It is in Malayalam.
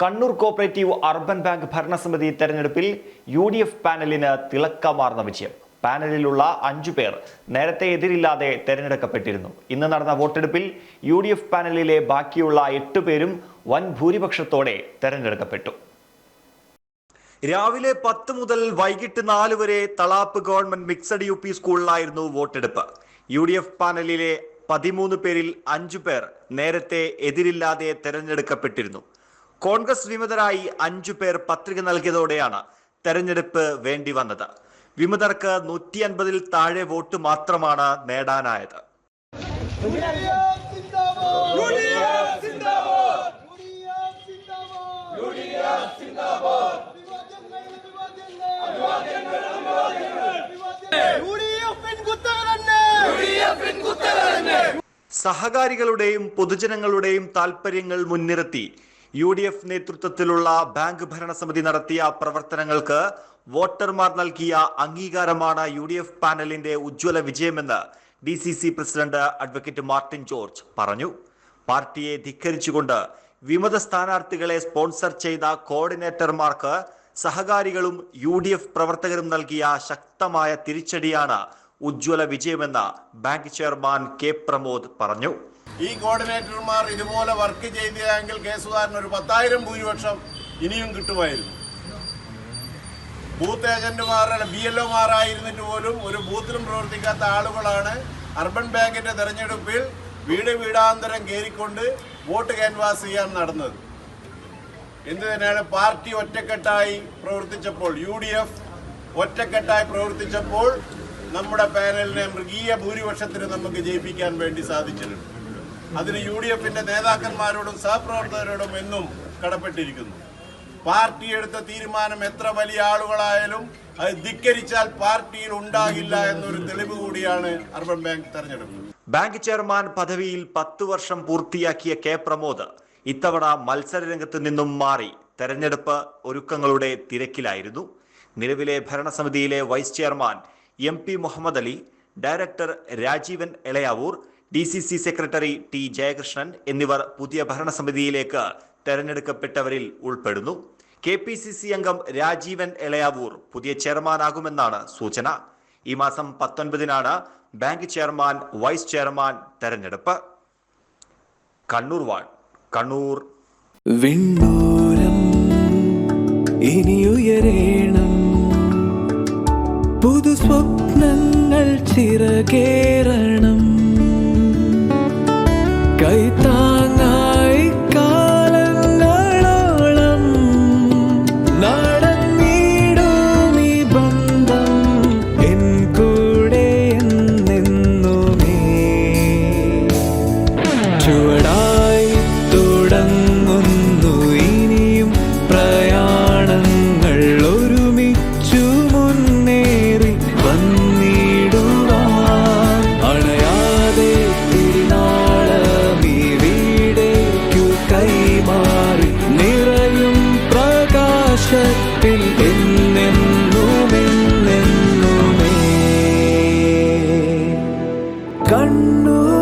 കണ്ണൂർ കോപ്പറേറ്റീവ് അർബൻ ബാങ്ക് ഭരണസമിതി തെരഞ്ഞെടുപ്പിൽ യു ഡി എഫ് പാനലിന് തിളക്കമാർന്ന വിജയം. പാനലിലുള്ള അഞ്ചു പേർ നേരത്തെ എതിരില്ലാതെ തെരഞ്ഞെടുക്കപ്പെട്ടിരുന്നു. ഇന്ന് നടന്ന വോട്ടെടുപ്പിൽ യു ഡി എഫ് പാനലിലെ ബാക്കിയുള്ള എട്ട് പേരും വൻ ഭൂരിപക്ഷത്തോടെ തെരഞ്ഞെടുക്കപ്പെട്ടു. രാവിലെ പത്ത് മുതൽ വൈകിട്ട് നാല് വരെ Thalap government mixed U P സ്കൂളിലായിരുന്നു വോട്ടെടുപ്പ്. യു ഡി എഫ് പാനലിലെ പതിമൂന്ന് പേരിൽ അഞ്ചു പേർ നേരത്തെ എതിരില്ലാതെ തെരഞ്ഞെടുക്കപ്പെട്ടിരുന്നു. കോൺഗ്രസ് വിമതരായി അഞ്ചു പേർ പത്രിക നൽകിയതോടെയാണ് തെരഞ്ഞെടുപ്പ് വേണ്ടി വന്നത്. വിമതർക്ക് നൂറ്റി അൻപതിൽ താഴെ വോട്ട് മാത്രമാണ് നേടാനായത്. സഹകാരികളുടെയും പൊതുജനങ്ങളുടെയും താൽപര്യങ്ങൾ മുൻനിർത്തി യു ഡി എഫ് നേതൃത്വത്തിലുള്ള ബാങ്ക് ഭരണസമിതി നടത്തിയ പ്രവർത്തനങ്ങൾക്ക് വോട്ടർമാർ നൽകിയ അംഗീകാരമാണ് യു ഡി എഫ് പാനലിന്റെ ഉജ്ജ്വല വിജയമെന്ന് D C C president advocate Martin George പറഞ്ഞു. പാർട്ടിയെ ധിക്കരിച്ചുകൊണ്ട് വിമത സ്ഥാനാർത്ഥികളെ സ്പോൺസർ ചെയ്ത കോർഡിനേറ്റർമാർക്ക് സഹകാരികളും യു ഡി എഫ് പ്രവർത്തകരും നൽകിയ ശക്തമായ തിരിച്ചടിയാണ് ഉജ്ജ്വല വിജയമെന്ന് ബാങ്ക് ചെയർമാൻ കെ പ്രമോദ് പറഞ്ഞു. ഈ കോർഡിനേറ്റർമാർ ഇതുപോലെ വർക്ക് ചെയ്തതെങ്കിൽ കേസുകാരന് ഒരു പത്തായിരം ഭൂരിപക്ഷം ഇനിയും കിട്ടുമായിരുന്നു. ബൂത്ത് ഏജന്റുമാരുടെ ബി എൽ ഒമാരായിരുന്നിട്ട് പോലും ഒരു ബൂത്തിലും പ്രവർത്തിക്കാത്ത ആളുകളാണ് അർബൻ ബാങ്കിന്റെ തെരഞ്ഞെടുപ്പിൽ വീട് വീടാന്തരം കയറിക്കൊണ്ട് വോട്ട് ക്യാൻവാസ് ചെയ്യാൻ നടന്നത്. എന്തു തന്നെയാണ് പാർട്ടി ഒറ്റക്കെട്ടായി പ്രവർത്തിച്ചപ്പോൾ യു ഡി എഫ് ഒറ്റക്കെട്ടായി പ്രവർത്തിച്ചപ്പോൾ നമ്മുടെ പാനലിനെ മൃഗീയ ഭൂരിപക്ഷത്തിന് നമുക്ക് ജയിപ്പിക്കാൻ വേണ്ടി സാധിച്ചിട്ടുണ്ട്. അതിന് യു ഡി എഫിന്റെ നേതാക്കന്മാരോടും സഹപ്രവർത്തകരോടും എന്നും കടപ്പെട്ടിരിക്കുന്നു. പാർട്ടി എടുത്ത തീരുമാനം എത്ര വലിയ ആളുകളായാലും അത് ധിക്കരിച്ചാൽ പാർട്ടിയിൽ ഉണ്ടാകില്ല എന്നൊരു തെളിവ് കൂടിയാണ് അർബൻ ബാങ്ക് തെരഞ്ഞെടുപ്പ്. ബാങ്ക് ചെയർമാൻ പദവിയിൽ പത്ത് വർഷം പൂർത്തിയാക്കിയ കെ പ്രമോദ് ഇത്തവണ മത്സരരംഗത്ത് നിന്നും മാറി തെരഞ്ഞെടുപ്പ് ഒരുക്കങ്ങളുടെ തിരക്കിലായിരുന്നു. നിലവിലെ ഭരണസമിതിയിലെ vice chairman M P Muhammad Ali director Rajeevan Elayavoor D C C secretary T Jayakrishnan എന്നിവർ പുതിയ ഭരണസമിതിയിലേക്ക് തെരഞ്ഞെടുക്കപ്പെട്ടവരിൽ ഉൾപ്പെടുന്നു. കെ പി സി സി അംഗം രാജീവൻ എളയാവൂർ പുതിയ ചെയർമാനാകുമെന്നാണ് സൂചന. ഈ മാസം പത്തൊൻപതിനാണ് ബാങ്ക് ചെയർമാൻ വൈസ് ചെയർമാൻ തെരഞ്ഞെടുപ്പ്. കണ്ണൂർ വാൾ കണ്ണൂർ. ഇനിയുയരേണം. പുതു സ്വപ്നങ്ങൾ ചിറകേറണം kay tangan പ്രകാശത്തിൽ എന്നെന്നുമെന്നെന്നുമേ. കണ്ണു